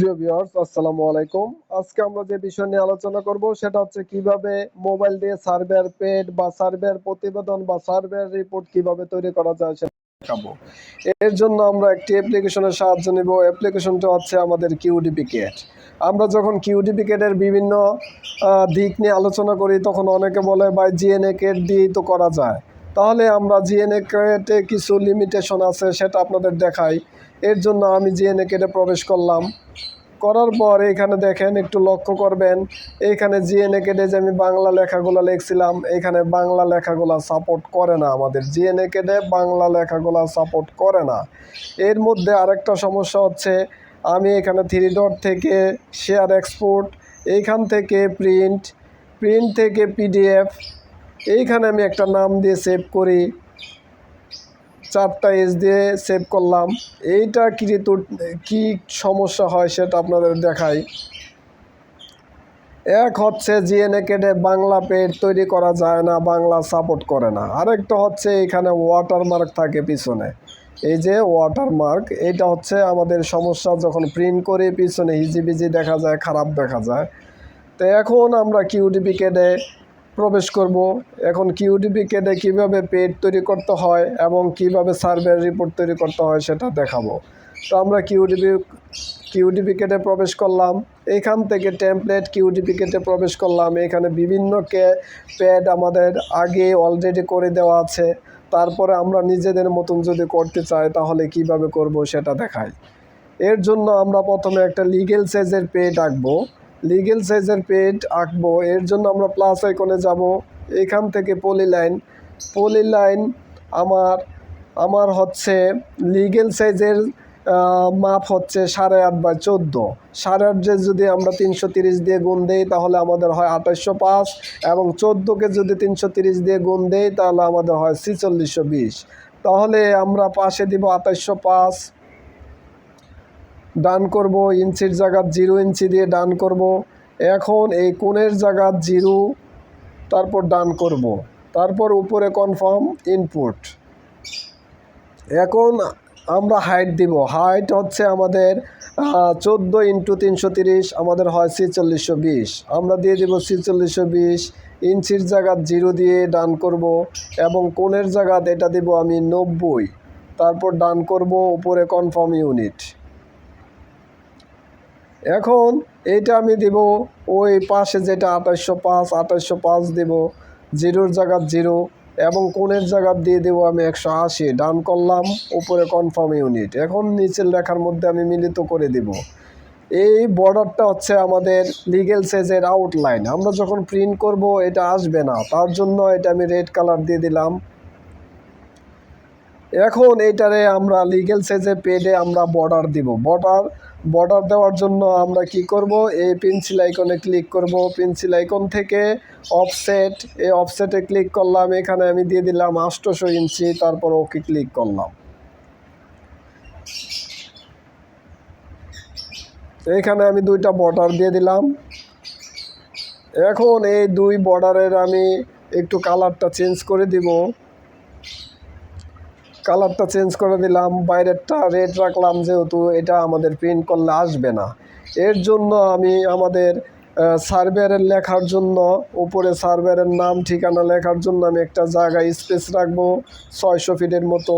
প্রিয় ভিউয়ার্স, আসসালামু আলাইকুম। আজকে আমরা যে বিষয় নিয়ে আলোচনা করব সেটা হচ্ছে কীভাবে মোবাইল দিয়ে সার্ভের পেড বা সার্ভের প্রতিবেদন বা সার্ভের রিপোর্ট কীভাবে তৈরি করা যায় সেটা দেখাবো। এর জন্য আমরা একটি অ্যাপ্লিকেশনের সাহায্য নিব। অ্যাপ্লিকেশনটা হচ্ছে আমাদের কিউডিপি কেট আমরা যখন কিউডিপি কেটের বিভিন্ন দিক নিয়ে আলোচনা করি, তখন অনেকে বলে, ভাই, জিএনএ কেট দিয়েই তো করা যায়। তাহলে আমরা জিএনএ কেটে কিছু লিমিটেশন আছে, সেটা আপনাদের দেখাই। এর জন্য আমি জিএনএ কেটে প্রবেশ করলাম। করার পর এখানে দেখেন, একটু লক্ষ্য করবেন এইখানে জিএনএ কেটে যে আমি বাংলা লেখাগুলো লিখছিলাম, এখানে বাংলা লেখাগুলো সাপোর্ট করে না আমাদের। জিএনএ কেটে বাংলা লেখাগুলো সাপোর্ট করে না। এর মধ্যে আরেকটা সমস্যা হচ্ছে, আমি এখানে থ্রি ডট থেকে শেয়ার এক্সপোর্ট এইখান থেকে প্রিন্ট প্রিন্ট থেকে পিডিএফ এইখানে আমি একটা নাম দিয়ে সেভ করি। চারটা এস দিয়ে সেভ করলাম। এইটা কিন্তু কী সমস্যা হয় সেটা আপনাদের দেখাই। এক হচ্ছে জিএনএ কেটে বাংলা পেড তৈরি করা যায় না, বাংলা সাপোর্ট করে না। আরেকটা হচ্ছে এখানে ওয়াটারমার্ক থাকে পিছনে। এই যে ওয়াটারমার্ক এটা হচ্ছে আমাদের সমস্যা যখন প্রিন্ট করে, পিছনে হিজিবিজি দেখা যায়, খারাপ দেখা যায়। তো এখন আমরা কিউডিপি কেটে প্রবেশ করব। এখন কিউডিপি কেটে কীভাবে পেড তৈরি করতে হয় এবং কীভাবে সার্ভের রিপোর্ট তৈরি করতে হয় সেটা দেখাবো। তো আমরা কিউডিপি কিউডিপি কেটে প্রবেশ করলাম। এখান থেকে টেমপ্লেট কিউডিপি কেটে প্রবেশ করলাম। এখানে বিভিন্ন কে প্যাড আমাদের আগে অলরেডি করে দেওয়া আছে। তারপরে আমরা নিজেদের মতন যদি করতে চাই, তাহলে কীভাবে করব সেটা দেখাই। এর জন্য আমরা প্রথমে একটা লিগেল সাইজের পেড আঁকবো। লিগেল সাইজের পেড আঁকবো। এর জন্য আমরা প্লাস আইকনে যাব। এখান থেকে পলি লাইন পলি লাইন আমার আমার হচ্ছে লিগেল সাইজের মাপ হচ্ছে সাড়ে আট বাই চোদ্দ। সাড়ে আট যে যদি আমরা তিনশো তিরিশ দিয়ে গুণ দেই, তাহলে আমাদের হয় আঠাশশো পাঁচ। এবং চোদ্দোকে যদি তিনশো তিরিশ দিয়ে গুণ দেই, তাহলে আমাদের হয় ছিচল্লিশশো বিশ। তাহলে আমরা পাশে দিব আঠাশশো পাঁচ। ডান করব, ইঞ্চির জায়গা জিরো ইঞ্চি দিয়ে ডান করব। এখন এই কোণের জায়গা জিরো, তারপর ডান করব। তারপর উপরে কনফার্ম ইনপুট এখন আমরা হাইট দিব। হাইট হচ্ছে আমাদের চোদ্দ ইন্টু তিনশো তিরিশ, আমাদের হয় ছিচল্লিশশো বিশ। আমরা দিয়ে দিব ছিচল্লিশশো বিশ, ইঞ্চির জায়গা জিরো দিয়ে ডান করব এবং কোণের জায়গাত এটা দিব আমি নব্বই। তারপর ডান করব, উপরে কনফার্ম ইউনিট এখন এইটা আমি দিব, ওই পাশে যেটা আঠাশশো পাঁচ আঠাশশো পাঁচ দিব, জিরোর জায়গা জিরো, এবং কোণের জায়গা দিয়ে দেবো আমি একশো আশি। ডান করলাম, উপরে কনফার্ম ইউনিট এখন নিচের লেখার মধ্যে আমি মিলিত করে দিব। এই বর্ডারটা হচ্ছে আমাদের লিগেল সাইজের আউটলাইন আমরা যখন প্রিন্ট করব, এটা আসবে না। তার জন্য এটা আমি রেড কালার দিয়ে দিলাম। এখন এইটারে আমরা লিগেল সাইজে পেডে আমরা বর্ডার দিব। বর্ডার বর্ডার দেওয়ার জন্য আমরা কি করব? এই পেন্সিল আইকনে ক্লিক করব। পেন্সিল আইকন থেকে অফসেট এই অফসেটে ক্লিক করলাম। এখানে আমি দিয়ে দিলাম আষ্টশো ইঞ্চি, তারপর ওকে ক্লিক করলাম। এখানে আমি দুইটা বর্ডার দিয়ে দিলাম। এখন এই দুই বর্ডারের আমি একটু কালারটা চেঞ্জ করে দিব। কালারটা চেঞ্জ করে দিলাম, বাইরেরটা রেড রাখলাম যেহেতু এটা আমাদের প্রিন্ট করলে আসবে না। এর জন্য আমি আমাদের সার্ভেয়ারের লেখার জন্য, উপরে সার্ভেয়ারের নাম ঠিকানা লেখার জন্য আমি একটা জায়গায় স্পেস রাখব, ছয়শো ফিটের মতো।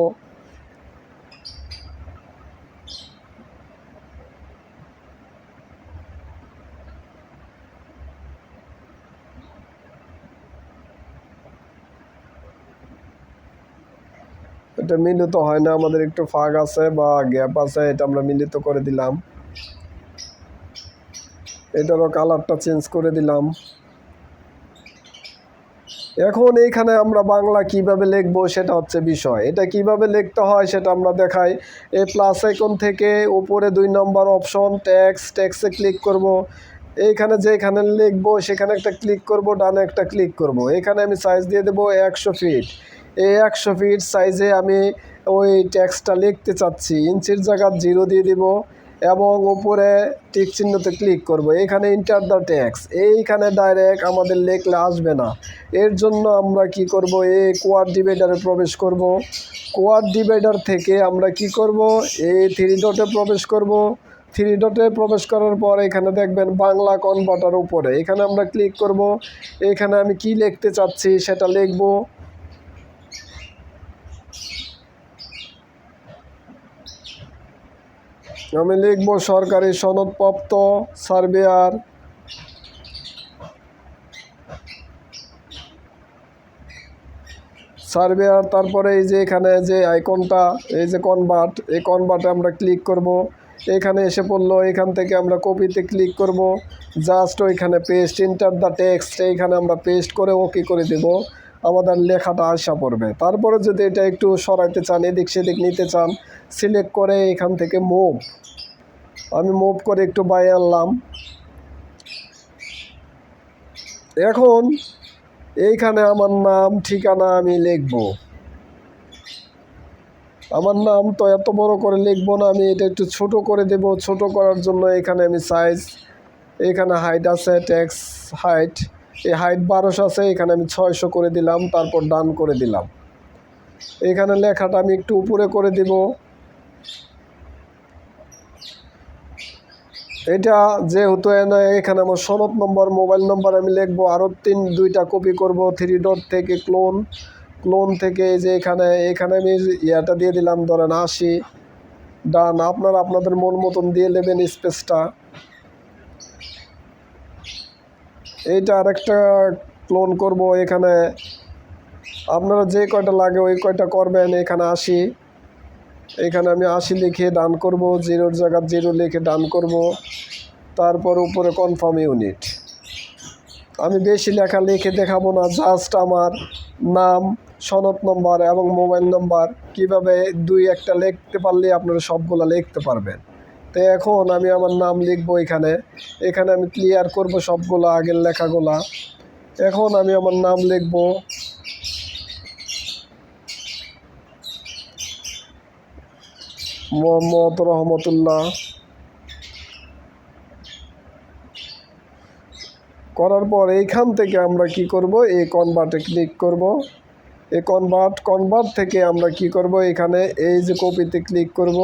এটা মিলিত হয় না, আমাদের একটু ফাঁক আছে বা গ্যাপ আছে, এটা আমরা মিলিত করে দিলাম। এটারও কালারটা চেঞ্জ করে দিলাম। এখন এইখানে আমরা বাংলা কীভাবে লিখব সেটা হচ্ছে বিষয়। এটা কীভাবে লিখতে হয় সেটা আমরা দেখাই। এই প্লাস আইকন থেকে উপরে দুই নম্বর অপশন ট্যাক্স ট্যাক্সে ক্লিক করব। এইখানে যেখানে লিখব সেখানে একটা ক্লিক করব, ডানে একটা ক্লিক করব। এখানে আমি সাইজ দিয়ে দেবো একশো ফিট এই একশো ফিট সাইজে আমি ওই ট্যাক্সটা লিখতে চাচ্ছি। ইঞ্চির জায়গা জিরো দিয়ে দিব এবং উপরে টিক চিহ্নতে ক্লিক করব। এখানে ইন্টার দ্য ট্যাক্স এইখানে ডাইরেক্ট আমাদের লেখলে আসবে না। এর জন্য আমরা কি করব? এই কোয়ার ডিভাইডারে প্রবেশ করব। কোয়ার ডিভাইডার থেকে আমরা কি করব? এই থ্রি ডটে প্রবেশ করব। থ্রি ডটে প্রবেশ করার পর এখানে দেখবেন বাংলা কনভার্টার উপরে। এখানে আমরা ক্লিক করব। এখানে আমি কি লিখতে চাচ্ছি সেটা লিখব। আমি লিখব সরকারি সনদপ্রাপ্ত সার্ভেয়ার। সার্ভেয়ার, তারপরে এই যে এখানে যে আইকনটা, এই যে কনভার্ট এই কনভার্টে আমরা ক্লিক করব। এখানে এসে পড়ল, এখান থেকে আমরা কপিতে ক্লিক করব। জাস্ট ওইখানে পেস্ট ইন্টার দ্য টেক্সট এইখানে আমরা পেস্ট করে ওকে করে দেব। আমাদের লেখাটা আসা পড়বে। তারপরে যদি এটা একটু সরাইতে চান, এদিক সেদিক নিতে চান সিলেক্ট করে এখান থেকে মুভ আমি মুভ করে একটু বাইরে আনলাম। এখন এইখানে আমার নাম, ঠিকানা আমি লিখব। আমার নাম তো এত বড় করে লিখব না, আমি এটা একটু ছোট করে দেব। ছোট করার জন্য এখানে আমি সাইজ এখানে হাইট আছে ট্যাক্স হাইট এই হাইট বারোশো আছে, এখানে আমি ছয়শো করে দিলাম, তারপর ডান করে দিলাম। এখানে লেখাটা আমি একটু উপরে করে দিব। এটা যেহেতু এনে, এখানে আমার সনদ নম্বর, মোবাইল নম্বর আমি লিখব আরও তিন, দুইটা কপি করব থ্রি ডট থেকে ক্লোন ক্লোন থেকে যে এখানে এখানে আমি ইয়াটা দিয়ে দিলাম, ধরেন আশি। ডান আপনারা আপনাদের মন মতন দিয়ে নেবেন স্পেসটা এইটা আরেকটা ক্লোন করব, এখানে আপনারা যে কয়টা লাগে ওই কয়টা করবেন, এখানে আসি। এখানে আমি আশি লিখে ডান করব জিরোর জায়গা জিরো লিখে ডান করব। তারপর উপরে কনফার্ম ইউনিট আমি বেশি লেখা লিখে দেখাবো না জাস্ট আমার নাম, সনদ নম্বর এবং মোবাইল নম্বর কীভাবে দুই একটা লিখতে পারলে আপনারা সবগুলো লিখতে পারবেন। তো এখন আমি আমার নাম লিখব এখানে। এখানে আমি ক্লিয়ার করব সবগুলো আগের লেখাগুলা। এখন আমি আমার নাম লিখব। মোহাম্মদ রহমতুল্লাহ। করার পর এইখান থেকে আমরা কি করব? এই কনভার্টে ক্লিক করব। এই কনভার্ট কনভার্ট থেকে আমরা কি করব? এখানে এই যে কপিতে ক্লিক করব।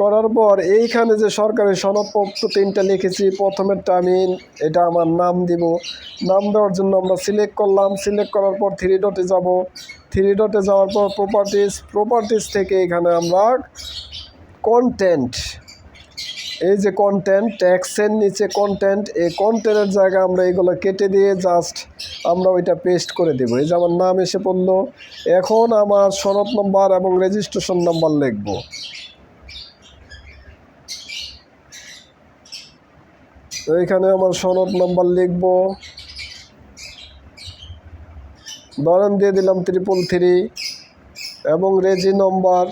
করার পর এইখানে যে সরকারি সনদপত্র তিনটা লিখেছি, প্রথমেরটা আমি এটা আমার নাম দিব। নাম দেওয়ার জন্য আমরা সিলেক্ট করলাম। সিলেক্ট করার পর থ্রি ডটে যাব। থ্রি ডটে যাওয়ার পর প্রপার্টিস প্রপার্টিস থেকে এখানে আমরা কন্টেন্ট এই যে কন্টেন্ট ট্যাক্সের নিচে কন্টেন্ট এই কন্টেন্টের জায়গায় আমরা এগুলো কেটে দিয়ে জাস্ট আমরা ওইটা পেস্ট করে দেবো। এই যে আমার নাম এসে পড়ল। এখন আমার সনদ নম্বর এবং রেজিস্ট্রেশন নাম্বার লিখব। এইখানে আমার সনদ নাম্বার লিখব। ধরেন দিয়ে দিলাম ত্রিপল থ্রি এবং রেজি নম্বর।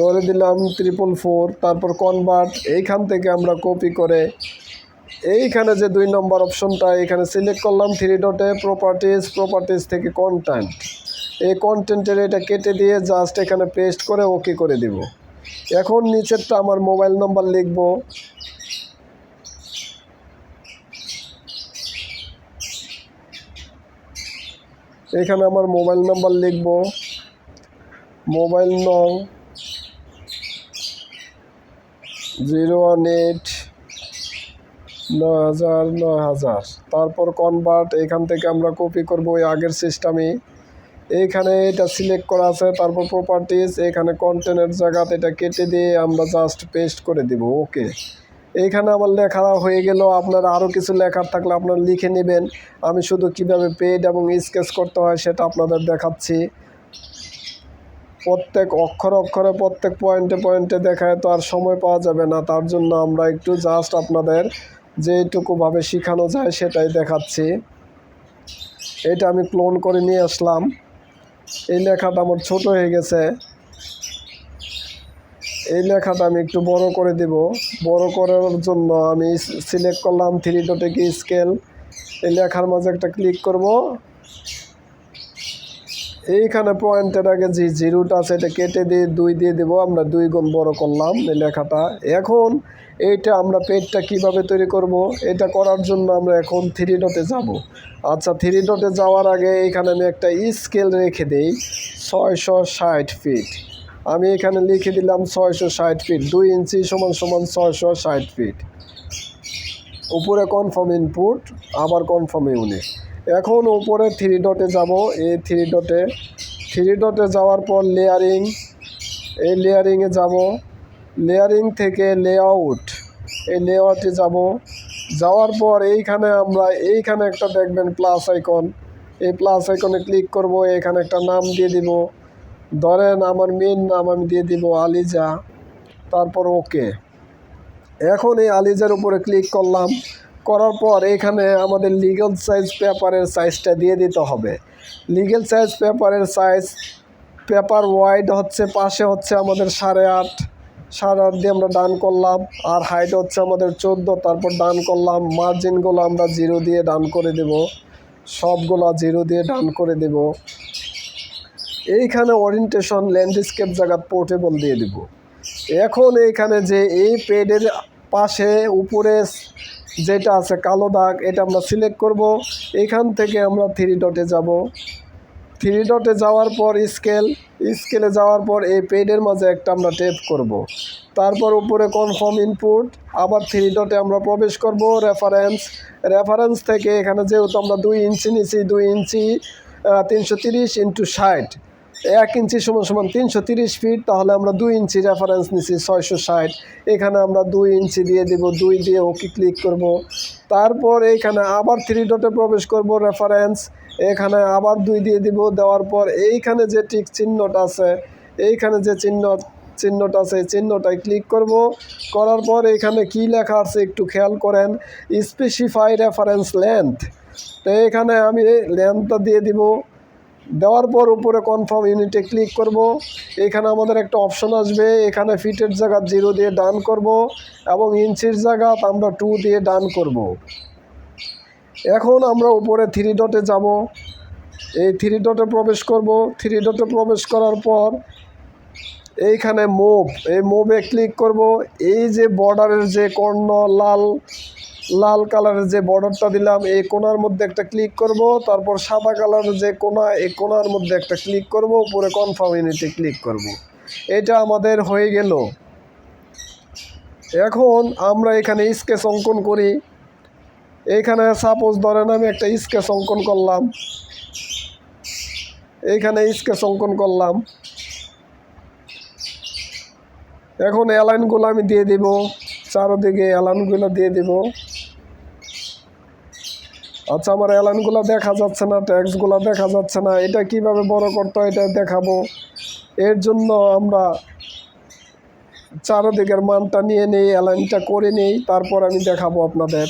ধরে দিলাম ত্রিপল ফোর তারপর কনভার্ট এইখান থেকে আমরা কপি করে এইখানে যে দুই নম্বর অপশনটা এখানে সিলেক্ট করলাম থ্রি ডটে প্রপার্টিজ প্রপার্টিজ থেকে কন্টেন্ট এই কন্টেন্টের এটা কেটে দিয়ে জাস্ট এখানে পেস্ট করে ওকে করে দিব। এখন নিচেরটা আমার মোবাইল নম্বর লিখব। এখানে আমার মোবাইল নাম্বার লিখব। মোবাইল নং জিরো ওয়ান এইট নয় হাজার নয় হাজার। তারপর কনভার্ট এখান থেকে আমরা কপি করব ওই আগের সিস্টেমে এইখানে এটা সিলেক্ট করা আছে, তারপর প্রপার্টিজ এখানে কন্টেন্টের জায়গাতে এটা কেটে দিয়ে আমরা জাস্ট পেস্ট করে দিব ওকে এইখানে আমার লেখা হয়ে গেল, আপনারা আরও কিছু লেখার থাকলে আপনারা লিখে নেবেন। আমি শুধু কীভাবে পেড এবং স্কেচ করতে হয় সেটা আপনাদের দেখাচ্ছি। প্রত্যেক অক্ষর অক্ষরে, প্রত্যেক পয়েন্টে পয়েন্টে দেখায় তো আর সময় পাওয়া যাবে না, তার জন্য আমরা একটু জাস্ট আপনাদের যেটুকুভাবে শেখানো যায় সেটাই দেখাচ্ছি। এটা আমি ক্লোন করে নিয়ে আসলাম। এই লেখাটা আমার ছোট হয়ে গেছে। এই লেখাটা আমি একটু বড় করে দিব। বড় করার জন্য আমি সিলেক্ট করলাম থ্রি ডটে কি স্কেল এই লেখার মাঝে একটা ক্লিক করব। এইখানে পয়েন্টের আগে যে জিরোটা আছে, এটা কেটে দিয়ে দুই দিয়ে দেবো। আমরা দুই গুণ বড় করলাম এই লেখাটা। এখন এইটা আমরা পেজটা কীভাবে তৈরি করব? এটা করার জন্য আমরা এখন থ্রি ডটে যাব। আচ্ছা থ্রি ডটে যাওয়ার আগে এখানে আমি একটা স্কেল রেখে দিই। ছয়শো ষাট ফিট আমি এখানে লিখে দিলাম ছয়শো ষাট ফিট দুই ইঞ্চি সমান সমান ছয়শো ষাট ফিট উপরে কনফার্ম ইনপুট আবার কনফার্ম ইউনিট এখন উপরে থ্রি ডটে যাব। এই থ্রি ডটে থ্রি ডটে যাওয়ার পর লেয়ারিং এই লেয়ারিংয়ে যাব। লেয়ারিং থেকে লেআউট। এই লেআউটে যাব। যাওয়ার পর এইখানে আমরা, এইখানে একটা দেখবেন প্লাস আইকন এই প্লাস আইকনে ক্লিক করব, এখানে একটা নাম দিয়ে দিব। ধরেন আমার মেন নাম আমি দিয়ে দিব আলিজা। তারপর ওকে এখন এই আলিজার উপরে ক্লিক করলাম। করার পর এখানে আমাদের লিগ্যাল সাইজ পেপারের সাইজটা দিয়ে দিতে হবে। লিগ্যাল সাইজ পেপারের সাইজ পেপার ওয়াইড হচ্ছে, পাশে হচ্ছে আমাদের সাড়ে আট। সাড়ে আট দিয়ে আমরা ডান করলাম। আর হাইট হচ্ছে আমাদের চোদ্দ, তারপর ডান করলাম। মার্জিনগুলো আমরা জিরো দিয়ে ডান করে দেব। সবগুলা জিরো দিয়ে ডান করে দেব। এইখানে ওরিয়েন্টেশন ল্যান্ডস্কেপ জায়গা পোর্টেবল দিয়ে দিব। এখন এইখানে যে এই পেডের পাশে উপরে যেটা আছে কালো দাগ, এটা আমরা সিলেক্ট করব। এখান থেকে আমরা থ্রি ডটে যাব। থ্রি ডটে যাওয়ার পর স্কেল স্কেলে যাওয়ার পর এই পেডের মাঝে একটা আমরা টেপ করব। তারপর উপরে কনফার্ম ইনপুট আবার থ্রি ডটে আমরা প্রবেশ করব রেফারেন্স রেফারেন্স থেকে এখানে যেহেতু আমরা দুই ইঞ্চি নিচ্ছি দুই ইঞ্চি তিনশো তিরিশ ইন্টু ষাট এক ইঞ্চি সমান সমান তিনশো তিরিশ ফিট তাহলে আমরা দুই ইঞ্চি রেফারেন্স নিছি ছয়শো ষাট। এখানে আমরা দুই ইঞ্চি দিয়ে দিব, দুই দিয়ে ওকে ক্লিক করব। তারপর এইখানে আবার থ্রি ডটে প্রবেশ করব রেফারেন্স এখানে আবার দুই দিয়ে দিব, দেওয়ার পর এইখানে যে টিক চিহ্নটা আছে, এইখানে যে চিহ্ন, চিহ্নটা আছে চিহ্নটায় ক্লিক করব। করার পর এখানে কি লেখা আছে একটু খেয়াল করেন স্পেসিফাই রেফারেন্স লেন্থ তো এখানে আমি লেন্থটা দিয়ে দিব। দেওয়ার পর উপরে কনফার্ম ইউনিটে ক্লিক করব। এখানে আমাদের একটা অপশন আসবে। এখানে ফিটের জায়গা জিরো দিয়ে ডান করব এবং ইঞ্চির জায়গা আমরা টু দিয়ে ডান করব। এখন আমরা উপরে থ্রি ডটে যাব। এই থ্রি ডটে প্রবেশ করব। থ্রি ডটে প্রবেশ করার পর এইখানে মুভ এই মুভে ক্লিক করব। এই যে বর্ডারের যে কর্ণ লাল লাল কালারের যে বর্ডারটা দিলাম, এই কোনার মধ্যে একটা ক্লিক করব, তারপর সাদা কালারের যে কোনা, এই কোনার মধ্যে একটা ক্লিক করব, উপরে কনফার্ম ইউনিটে ক্লিক করব। এটা আমাদের হয়ে গেল। এখন আমরা এখানে স্কেচ অঙ্কন করি। এইখানে সাপোজ ধরেন আমি একটা স্কেচ অঙ্কন করলাম। এইখানে স্কেচ অঙ্কন করলাম। এখন অ্যালাইনগুলো আমি দিয়ে দিব। চারোদিকে অ্যালাইনগুলো দিয়ে দিব। আচ্ছা আমার অ্যালাইনগুলো দেখা যাচ্ছে না ট্যাক্সগুলো দেখা যাচ্ছে না, এটা কীভাবে বড় করতে হয় এটা দেখাবো। এর জন্য আমরা চারোদিকের মানটা নিয়ে নেই অ্যালাইনটা করে নেই, তারপর আমি দেখাবো আপনাদের।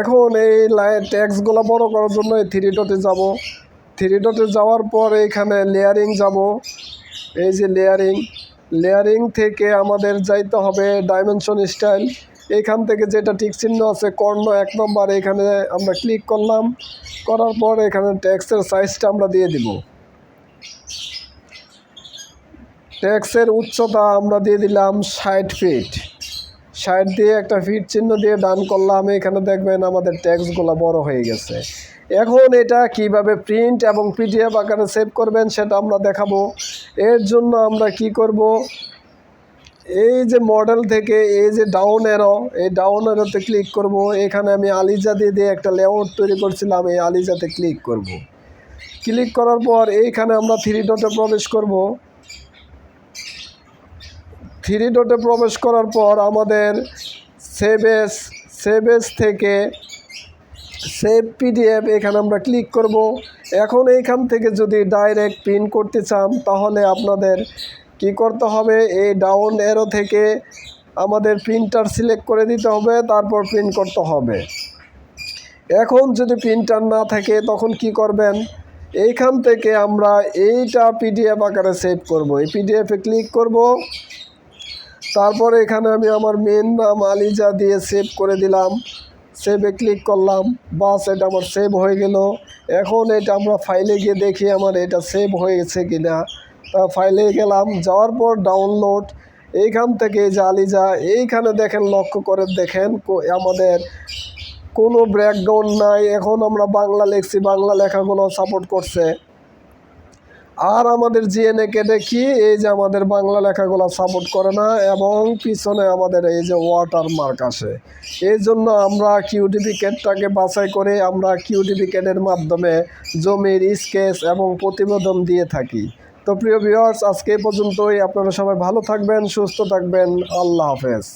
এখন এই লাইন ট্যাক্সগুলো বড় করার জন্য এই থ্রি ডটে যাব। থ্রি ডটে যাওয়ার পর এখানে লেয়ারিং যাব। এই যে লেয়ারিং লেয়ারিং থেকে আমাদের যাইতে হবে ডাইমেনশন স্টাইল এখান থেকে যেটা টিক চিহ্ন আছে, কর্ণ এক নম্বর, এখানে আমরা ক্লিক করলাম। করার পর এখানে ট্যাক্সের সাইজটা আমরা দিয়ে দিব। ট্যাক্সের উচ্চতা আমরা দিয়ে দিলাম ষাট ফিট ষাট দিয়ে একটা ফিট চিহ্ন দিয়ে ডান করলাম। এখানে দেখবেন আমাদের ট্যাক্সগুলো বড় হয়ে গেছে। এখন এটা কীভাবে প্রিন্ট এবং পিডিএফ আকারে সেভ করবেন সেটা আমরা দেখাবো। এর জন্য আমরা কি করব? এই যে মডেল থেকে এই যে ডাউন এরো এই ডাউন এরোতে ক্লিক করব। এখানে আমি আলিজা দিয়ে দিয়ে একটা লেআউট তৈরি করছিলাম, এই আলিজাতে ক্লিক করব। ক্লিক করার পর এইখানে আমরা থ্রি ডটে প্রবেশ করব। থ্রি ডটে প্রবেশ করার পর আমাদের সেভেস সেভেস থেকে সেভ পিডিএফ এখানে আমরা ক্লিক করব। এখন এইখান থেকে যদি ডাইরেক্ট প্রিন্ট করতে চান, তাহলে আপনাদের কি করতে হবে? এই ডাউন এরো থেকে আমাদের প্রিন্টার সিলেক্ট করে দিতে হবে, তারপর প্রিন্ট করতে হবে। এখন যদি প্রিন্টার না থাকে, তখন কি করবেন? এইখান থেকে আমরা এইটা পিডিএফ আকারে সেভ করব। এই পিডিএফে ক্লিক করব। তারপর এখানে আমি আমার মেন নাম আলিজা দিয়ে সেভ করে দিলাম। সেভে ক্লিক করলাম, বাস এটা আমার সেভ হয়ে গেল। এখন এটা আমরা ফাইলে গিয়ে দেখি আমার এটা সেভ হয়ে গেছে কিনা। তা ফাইলে গেলাম, যাওয়ার পর ডাউনলোড এইখান থেকে জালি যা এইখানে দেখেন, লক্ষ্য করে দেখেন, কো- আমাদের কোনো ব্র্যাকডাউন নাই। এখন আমরা বাংলা লিখছি, বাংলা লেখাগুলো সাপোর্ট করছে। আর আমাদের জিএনএ কেটে কি এই যে আমাদের বাংলা লেখাগুলো সাপোর্ট করে না, এবং পিছনে আমাদের এই যে ওয়াটার মার্ক আসে। এই জন্য আমরা কিউডিফিকেটটাকে বাছাই করে আমরা কিউডিফিকেটের মাধ্যমে জমির স্কেচ এবং প্রতিবেদন দিয়ে থাকি। তো প্রিয় ভিউয়ার্স আজকে পর্যন্তই। আপনারা সবাই ভালো থাকবেন, সুস্থ থাকবেন। আল্লাহ হাফেজ।